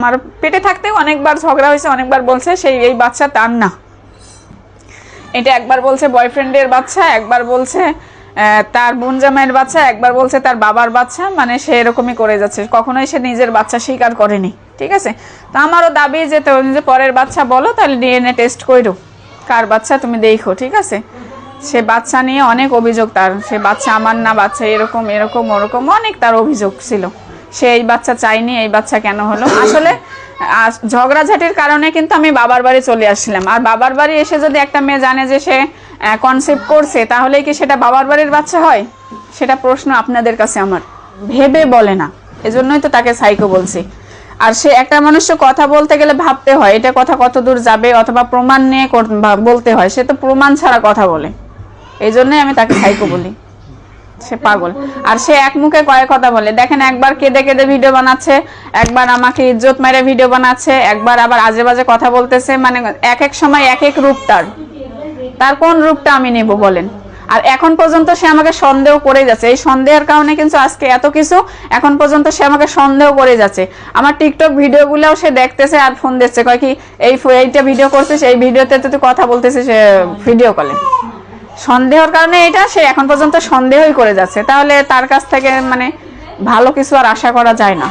আমার পেটে থাকতেও অনেকবার ঝগড়া হয়েছে, অনেকবার বলছে, সেই এই বাচ্চা তার না। এটা একবার বলছে বয়ফ্রেন্ডের বাচ্চা, একবার বলছে তার বোন জামাইয়ের বাচ্চা, একবার বলছে তার বাবার বাচ্চা মানে সে এরকমই করে যাচ্ছে। কখনোই সে নিজের বাচ্চা স্বীকার করেনি, ঠিক আছে? তো আমারও দাবি যে তুমি যে পরের বাচ্চা বলো, তাহলে ডিএনএ টেস্ট করো। কার বাচ্চা তুমি দেখো, ঠিক আছে? সে বাচ্চা নিয়ে অনেক অভিযোগ তার, সে বাচ্চা আমার না, বাচ্চা এরকম এরকম, ওরকম, অনেক তার অভিযোগ ছিল। সে এই বাচ্চা চাইনি এই বাচ্চা কেন হলো? আসলে ঝগড়াঝাটির কারণে কিন্তু আমি বাবার বাড়ি চলে আসছিলাম। আর বাবার বাড়ি এসে যদি একটা মেয়ে জানে যে সে কনসেপ্ট করছে তাহলে কি সেটা বাবার বাড়ির বাচ্চা হয়? সেটা প্রশ্ন আপনাদের কাছে আমার। ভেবে বলে না। এজন্যই তো তাকে সাইকো বলছি। আর সে একটা মানুষের কথা বলতে গেলে ভাবতে হয়, এটা কথা কত দূর যাবে অথবা প্রমাণ নিয়ে বলতে হয়, সে তো প্রমাণ ছাড়া কথা বলে। এই জন্যই আমি তাকে সাইকো বলি। সে পাগল। আর সে এক মুখে কয়েক কথা বলে। দেখেন একবার কেঁদে কেঁদে ভিডিও বানাচ্ছে, একবার আমাকে ইজ্জত মেরে ভিডিও বানাচ্ছে, একবার আবার আজে বাজে কথা বলতেছে মানে এক এক সময় এক এক রূপ তার। তার কোন রূপটা আমি নেব বলেন? আর এখন পর্যন্ত সে আমাকে সন্দেহ করে যাচ্ছে। এই সন্দেহের কারণে কিন্তু আজকে এত কিছু এখন পর্যন্ত সে আমাকে সন্দেহ করে যাচ্ছে। আমার টিকটক ভিডিওগুলোও সে দেখতেছে আর ফোন দিচ্ছে। কয় কি, এই এইটা ভিডিও করছিস, এই ভিডিওতে তো তুই কথা বলতেছিস ভিডিও কলে সন্দেহের কারণে এটা, সে এখন পর্যন্ত সন্দেহই করে যাচ্ছে। তাহলে তার কাছ থেকে মানে ভালো কিছু আর আশা করা যায় না।